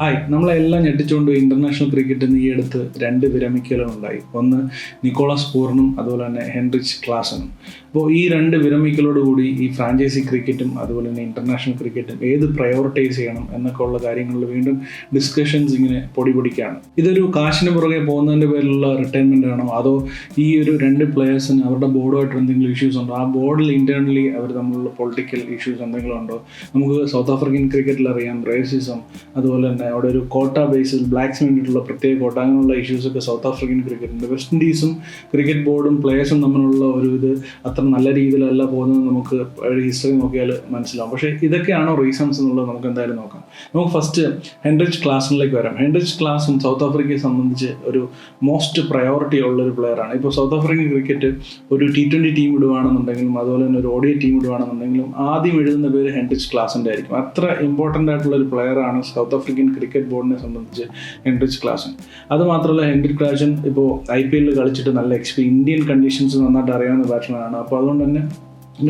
Hi നമ്മളെല്ലാം ഞെട്ടിച്ചുകൊണ്ട് international ക്രിക്കറ്റിൽ ഈ അടുത്ത് രണ്ട് വിരമിക്കലുകളുണ്ടായി. ഒന്ന് നിക്കോളാസ് പൂർണും അതുപോലെ തന്നെ ഹെൻറിച്ച് ക്ലാസനും. അപ്പോൾ ഈ രണ്ട് വിരമിക്കലോടുകൂടി ഈ ഫ്രാഞ്ചൈസി ക്രിക്കറ്റും അതുപോലെ തന്നെ ഇന്റർനാഷണൽ ക്രിക്കറ്റും ഏത് പ്രയോറിറ്റൈസ് ചെയ്യണം എന്നൊക്കെ ഉള്ള കാര്യങ്ങളിൽ വീണ്ടും ഡിസ്കഷൻസ് ഇങ്ങനെ പൊടിപൊടിക്കാണ് ഇതൊരു കാശിന് പുറകെ പോകുന്നതിന്റെ പേരിലുള്ള റിട്ടയർമെന്റ് ആണോ? അതോ ഈ ഒരു രണ്ട് പ്ലെയേഴ്സിന് അവരുടെ ബോർഡുമായിട്ട് എന്തെങ്കിലും ഇഷ്യൂസ് ഉണ്ടോ? ആ ബോർഡിൽ ഇന്റേണലി അവർ തമ്മിലുള്ള പൊളിറ്റിക്കൽ ഇഷ്യൂസ് എന്തെങ്കിലും ഉണ്ടോ? നമുക്ക് സൗത്ത് ആഫ്രിക്കൻ ക്രിക്കറ്റിൽ അറിയാം റേസിസം അതുപോലെ തന്നെ അവിടെ ഒരു കോട്ട ബേസിൽ ബ്ലാക്സ് വേണ്ടിയിട്ടുള്ള പ്രത്യേക കോട്ട അങ്ങനെയുള്ള ഇഷ്യൂസൊക്കെ സൗത്ത് ആഫ്രിക്കൻ ക്രിക്കറ്റുണ്ട് വെസ്റ്റ് ഇൻഡീസും ക്രിക്കറ്റ് ബോർഡും പ്ലേയേഴ്സും തമ്മിലുള്ള ഒരു ഇത് അത്ര നല്ല രീതിയിലല്ല പോകുന്നത് നമുക്ക് ഹിസ്റ്ററി നോക്കിയാൽ മനസ്സിലാവും. പക്ഷേ ഇതൊക്കെയാണോ റീസൺസ് എന്നുള്ളത് നമുക്ക് എന്തായാലും നോക്കാം. നമുക്ക് ഫസ്റ്റ് ഹെൻറിച്ച് ക്ലാസ്സിലേക്ക് വരാം. ഹെൻറിച്ച് ക്ലാസും സൗത്ത് ആഫ്രിക്കയെ സംബന്ധിച്ച് ഒരു മോസ്റ്റ് പ്രയോറിറ്റി ഉള്ള ഒരു പ്ലെയറാണ് ഇപ്പോൾ സൗത്ത് ആഫ്രിക്കൻ ക്രിക്കറ്റ് ഒരു ടി ട്വന്റി ടീം ഇടുവാണെന്നുണ്ടെങ്കിലും അതുപോലെ തന്നെ ഒരു ഓഡിയ ടീം ഇടുവാണെന്നുണ്ടെങ്കിലും ആദ്യം എഴുതുന്ന പേര് ഹെൻറിച്ച് ക്ലാസിന്റെ ആയിരിക്കും. അത്ര ഇമ്പോർട്ടന്റ് ആയിട്ടുള്ള ഒരു പ്ലെയറാണ് സൗത്ത് ആഫ്രിക്കൻ ക്രിക്കറ്റ് ബോർഡിനെ സംബന്ധിച്ച് ഹെൻറിച്ച് ക്ലാസൻ അതുമാത്രമല്ല ഹെൻറിച്ച് ക്ലാസൻ ഇപ്പോൾ ഐ പി എല്ലിൽ കളിച്ചിട്ട് നല്ല എക്സ്പീരിയൻ ഇന്ത്യൻ കണ്ടീഷൻസ് നന്നായിട്ട് അറിയാവുന്ന ബാറ്റ്സ്മാനാണ് അപ്പോൾ അതുകൊണ്ട് തന്നെ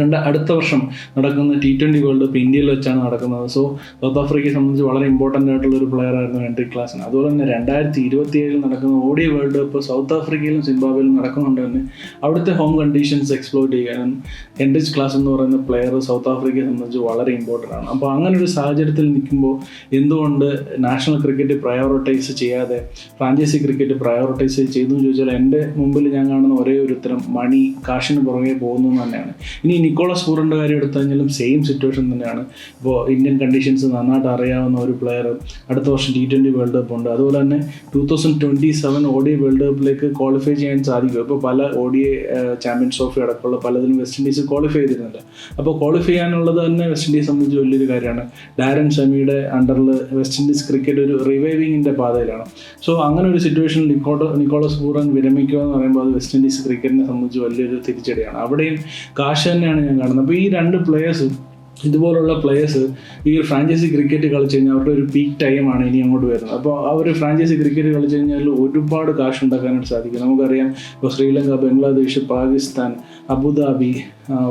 രണ്ട് അടുത്ത വർഷം നടക്കുന്ന ടി ട്വന്റി വേൾഡ് കപ്പ് ഇന്ത്യയിൽ വെച്ചാണ് നടക്കുന്നത്. സോ സൗത്ത് ആഫ്രിക്കയെ സംബന്ധിച്ച് വളരെ ഇമ്പോർട്ടന്റ് ആയിട്ടുള്ള ഒരു പ്ലെയർ ആയിരുന്നു ഹെൻറി ക്ലാസ്സിന് അതുപോലെ തന്നെ രണ്ടായിരത്തി ഇരുപത്തി ഏഴിൽ നടക്കുന്ന ഓഡിയ വേൾഡ് കപ്പ് സൗത്ത് ആഫ്രിക്കയിലും സിംബാബ്വേയിലും നടക്കുന്നുണ്ട് തന്നെ അവിടുത്തെ ഹോം കണ്ടീഷൻസ് എക്സ്പ്ലോർ ചെയ്യാനും ഹെൻറിച്ച് ക്ലാസ് എന്ന് പറയുന്ന പ്ലെയർ സൗത്ത് ആഫ്രിക്കയെ സംബന്ധിച്ച് വളരെ ഇമ്പോർട്ടന്റ് ആണ്. അപ്പോൾ അങ്ങനെ ഒരു സാഹചര്യത്തിൽ നിൽക്കുമ്പോൾ എന്തുകൊണ്ട് നാഷണൽ ക്രിക്കറ്റ് പ്രയോറിറ്റൈസ് ചെയ്യാതെ ഫ്രാഞ്ചൈസി ക്രിക്കറ്റ് പ്രയോറിറ്റൈസ് ചെയ്തു എന്ന് ചോദിച്ചാൽ എന്റെ മുമ്പിൽ ഞാൻ കാണുന്ന ഒരേ ഒരു ഉത്തരം മണി കാശിന് പുറകെ പോകുന്നു തന്നെയാണ്. ഇനി നിക്കോളസ് പൂറിന്റെ കാര്യം എടുത്തു കഴിഞ്ഞാലും സെയിം സിറ്റുവേഷൻ തന്നെയാണ്. ഇപ്പോൾ ഇന്ത്യൻ കണ്ടീഷൻസ് നന്നായിട്ട് അറിയാവുന്ന ഒരു പ്ലെയർ അടുത്ത വർഷം ടി ട്വന്റി വേൾഡ് കപ്പ് ഉണ്ട്. അതുപോലെ തന്നെ two thousand twenty seven ODI world കപ്പിലേക്ക് qualify ചെയ്യാൻ സാധിക്കും. ഇപ്പോൾ പല ഓഡി ചാമ്പ്യൻസ് ട്രോഫി അടക്കമുള്ള പലതിനും വെസ്റ്റ് ഇൻഡീസ് ക്വാളിഫൈ ചെയ്തിരുന്നില്ല അപ്പോൾ ക്വാളിഫൈ ചെയ്യാനുള്ളത് തന്നെ വെസ്റ്റ് ഇൻഡീസ് സംബന്ധിച്ച് വലിയൊരു കാര്യമാണ്. ഡാരൻ ഷമിയുടെ അണ്ടറിൽ വെസ്റ്റ് ഇൻഡീസ് ക്രിക്കറ്റ് ഒരു റിവൈവിങ്ങിന്റെ പാതയിലാണ്. സോ അങ്ങനെ ഒരു സിറ്റുവേഷനിൽ നിക്കോട്ടോ നിക്കോളസ് പൂറൻ വിരമിക്കുക എന്ന് പറയുമ്പോൾ അത് വെസ്റ്റ് ഇൻഡീസ് ക്രിക്കറ്റിനെ സംബന്ധിച്ച് വലിയൊരു തിരിച്ചടിയാണ്. അവിടെയും കാശ് തന്നെയാണ് ഞാൻ കാണുന്നത്. അപ്പോൾ ഈ രണ്ട് പ്ലേയേഴ്സ് ഇതുപോലുള്ള പ്ലേയേഴ്സ് ഈ ഒരു ഫ്രാഞ്ചൈസി ക്രിക്കറ്റ് കളിച്ച് കഴിഞ്ഞാൽ അവരുടെ ഒരു പീക്ക് ടൈമാണ് ഇനി അങ്ങോട്ട് വരുന്നത്. അപ്പോൾ അവർ ഫ്രാഞ്ചൈസി ക്രിക്കറ്റ് കളിച്ച് കഴിഞ്ഞാൽ ഒരുപാട് കാശ് ഉണ്ടാക്കാനായിട്ട് സാധിക്കും. നമുക്കറിയാം ഇപ്പോൾ Sri Lanka Bangladesh Pakistan Abu Dhabi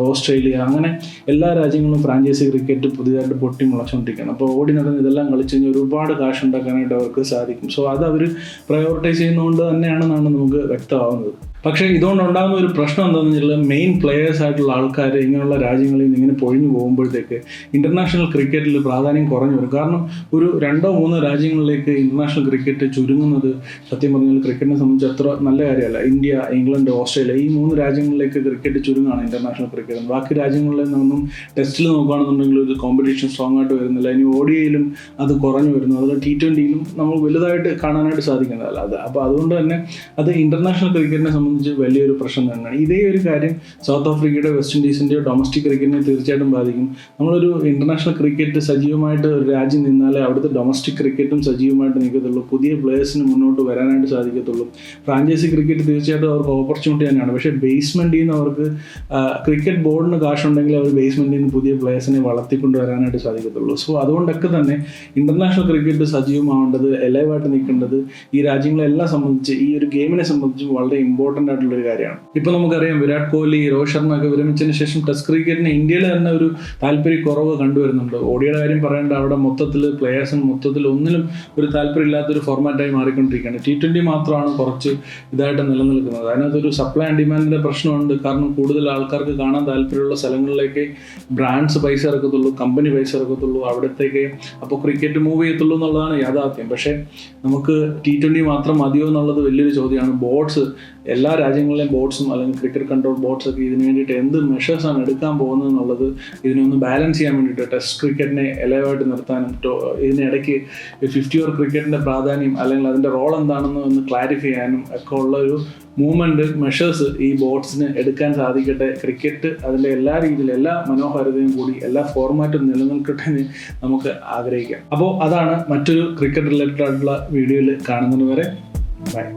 Australia അങ്ങനെ എല്ലാ രാജ്യങ്ങളും ഫ്രാഞ്ചൈസി ക്രിക്കറ്റ് പുതിയതായിട്ട് പൊട്ടി മുളച്ചുകൊണ്ടിരിക്കുകയാണ് അപ്പോൾ ഓടി നടന്ന് ഇതെല്ലാം കളിച്ച് കഴിഞ്ഞാൽ ഒരുപാട് കാശ് ഉണ്ടാക്കാനായിട്ട് അവർക്ക് സാധിക്കും. സോ അത് അവർ പ്രയോറിറ്റൈസ് ചെയ്യുന്നതുകൊണ്ട് തന്നെയാണെന്നാണ് നമുക്ക് വ്യക്തമാവുന്നത്. പക്ഷേ ഇതുകൊണ്ട് ഉണ്ടാകുന്ന ഒരു പ്രശ്നം എന്താണെന്ന് വെച്ചാൽ മെയിൻ പ്ലെയേഴ്സ് ആയിട്ടുള്ള ആൾക്കാർ ഇങ്ങനെയുള്ള രാജ്യങ്ങളിൽ നിന്ന് ഇങ്ങനെ പൊഴിഞ്ഞു പോകുമ്പോഴത്തേക്ക് ഇന്റർനാഷണൽ ക്രിക്കറ്റിൽ പ്രാധാന്യം കുറഞ്ഞു വരും. കാരണം ഒരു രണ്ടോ മൂന്നോ രാജ്യങ്ങളിലേക്ക് ഇന്റർനാഷണൽ ക്രിക്കറ്റ് ചുരുങ്ങുന്നത് സത്യം പറഞ്ഞാൽ ക്രിക്കറ്റിനെ സംബന്ധിച്ച് അത്ര നല്ല കാര്യമല്ല. ഇന്ത്യ ഇംഗ്ലണ്ട് ഓസ്ട്രേലിയ ഈ മൂന്ന് രാജ്യങ്ങളിലേക്ക് ക്രിക്കറ്റ് ചുരുങ്ങാണ് ഇന്റർനാഷണൽ ക്രിക്കറ്റ് ബാക്കി രാജ്യങ്ങളിൽ നിന്നും ടെസ്റ്റിൽ നോക്കുകയാണെന്നുണ്ടെങ്കിൽ ഒരു കോമ്പറ്റീഷൻ സ്ട്രോങ് ആയിട്ട് വരുന്നില്ല. ഇനി ഓഡിയയിലും അത് കുറഞ്ഞു വരുന്നു. അതുപോലെ ടി ട്വന്റിയിലും നമ്മൾ വലുതായിട്ട് കാണാനായിട്ട് സാധിക്കുന്നതല്ല. അത് അപ്പോൾ അതുകൊണ്ട് തന്നെ അത് ഇന്റർനാഷണൽ ക്രിക്കറ്റിനെ സംബന്ധിച്ച് വലിയൊരു പ്രശ്നം തന്നെയാണ്. ഇതേ ഒരു കാര്യം സൗത്ത് ആഫ്രിക്കയുടെ വെസ്റ്റ് ഇൻഡീസിന്റെയോ ഡൊമസ്റ്റിക് ക്രിക്കറ്റിനെ തീർച്ചയായിട്ടും ബാധിക്കും. നമ്മളൊരു ഇന്റർനാഷണൽ ക്രിക്കറ്റ് സജീവമായിട്ട് ഒരു രാജ്യം നിന്നാലേ അവിടുത്തെ ഡൊമസ്റ്റിക് ക്രിക്കറ്റും സജീവമായിട്ട് നിൽക്കത്തുള്ളൂ. പുതിയ പ്ലേയേഴ്സിന് മുന്നോട്ട് വരാനായിട്ട് സാധിക്കത്തുള്ളൂ. ഫ്രാഞ്ചൈസി ക്രിക്കറ്റ് തീർച്ചയായിട്ടും അവർക്ക് ഓപ്പർച്യൂണിറ്റി തന്നെയാണ്. പക്ഷേ ബേസ്മെന്റിൽ നിന്ന് അവർക്ക് ക്രിക്കറ്റ് ബോർഡിന് കാശുണ്ടെങ്കിൽ അവർ ബേസ്മെന്റിൽ നിന്ന് പുതിയ പ്ലേയേഴ്സിനെ വളർത്തിക്കൊണ്ട് വരാനായിട്ട് സാധിക്കത്തുള്ളൂ. സോ അതുകൊണ്ടൊക്കെ തന്നെ ഇന്റർനാഷണൽ ക്രിക്കറ്റ് സജീവമാവേണ്ടത് എലൈവായിട്ട് നിൽക്കേണ്ടത് ഈ രാജ്യങ്ങളെല്ലാം സംബന്ധിച്ച് ഈ ഒരു ഗെയിമിനെ സംബന്ധിച്ച് വളരെ ഇമ്പോർട്ടന്റ് ആയിട്ടുള്ള ഒരു കാര്യമാണ്. ഇപ്പൊ നമുക്കറിയാം വിരാട് കോഹ്ലി രോഹിത് ശർമ്മ ഒക്കെ വിരമിച്ചതിന് ശേഷം ടെസ്റ്റ് ക്രിക്കറ്റിന് ഇന്ത്യയിൽ തന്നെ ഒരു താല്പര്യ കുറവ് കണ്ടുവരുന്നുണ്ട്. ഓടിയുടെ കാര്യം പറയേണ്ട അവിടെ മൊത്തത്തിൽ പ്ലെയേഴ്സിന് മൊത്തത്തിൽ ഒന്നിലും ഒരു താല്പര്യമില്ലാത്തൊരു ഫോർമാറ്റായി മാറിക്കൊണ്ടിരിക്കുകയാണ്. ടി ട്വന്റി മാത്രമാണ് കുറച്ച് ഇതായിട്ട് നിലനിൽക്കുന്നത്. അതിനകത്തൊരു സപ്ലൈ ആൻഡ് ഡിമാൻഡിന്റെ പ്രശ്നമുണ്ട്. കാരണം കൂടുതൽ ആൾക്കാർക്ക് കാണാൻ താല്പര്യമുള്ള സ്ഥലങ്ങളിലേക്ക് ബ്രാൻഡ്സ് പൈസ ഇറക്കത്തുള്ളൂ കമ്പനി പൈസ ഇറക്കത്തുള്ളൂ അവിടത്തേക്ക് അപ്പോൾ ക്രിക്കറ്റ് മൂവ് ചെയ്യത്തുള്ളൂ എന്നുള്ളതാണ് യാഥാർത്ഥ്യം. പക്ഷേ നമുക്ക് ടി ട്വന്റി മാത്രം മതിയോ എന്നുള്ളത് വലിയൊരു ചോദ്യമാണ്. ബോർഡ്സ് എല്ലാ രാജ്യങ്ങളിലെയും ബോർഡ്സും അല്ലെങ്കിൽ ക്രിക്കറ്റ് കൺട്രോൾ ബോർഡ്സ് ഒക്കെ ഇതിന് വേണ്ടിയിട്ട് എന്ത് മെഷേഴ്സാണ് എടുക്കാൻ പോകുന്നത് എന്നുള്ളത് ഇതിനൊന്ന് ബാലൻസ് ചെയ്യാൻ വേണ്ടിയിട്ട് ടെസ്റ്റ് ക്രിക്കറ്റിനെ എലവായിട്ട് നിർത്താനും ഇതിനിടയ്ക്ക് ഫിഫ്റ്റി ഓവർ ക്രിക്കറ്റിന്റെ പ്രാധാന്യം അല്ലെങ്കിൽ അതിന്റെ റോൾ എന്താണെന്ന് ഒന്ന് ക്ലാരിഫൈ ചെയ്യാനും ഒക്കെ ഉള്ള ഒരു മൂവ്മെന്റ് മെഷേഴ്സ് ഈ ബോർഡ്സിന് എടുക്കാൻ സാധിക്കട്ടെ. ക്രിക്കറ്റ് അതിന്റെ എല്ലാ രീതിയിലും എല്ലാ മനോഹാരിതയും കൂടി എല്ലാ ഫോർമാറ്റും നിലനിൽക്കട്ടെ എന്ന് നമുക്ക് ആഗ്രഹിക്കാം. അപ്പോൾ അതാണ് മറ്റൊരു ക്രിക്കറ്റ് റിലേറ്റഡ് ആയിട്ടുള്ള വീഡിയോയിൽ കാണുന്നത് വരെ. ബൈ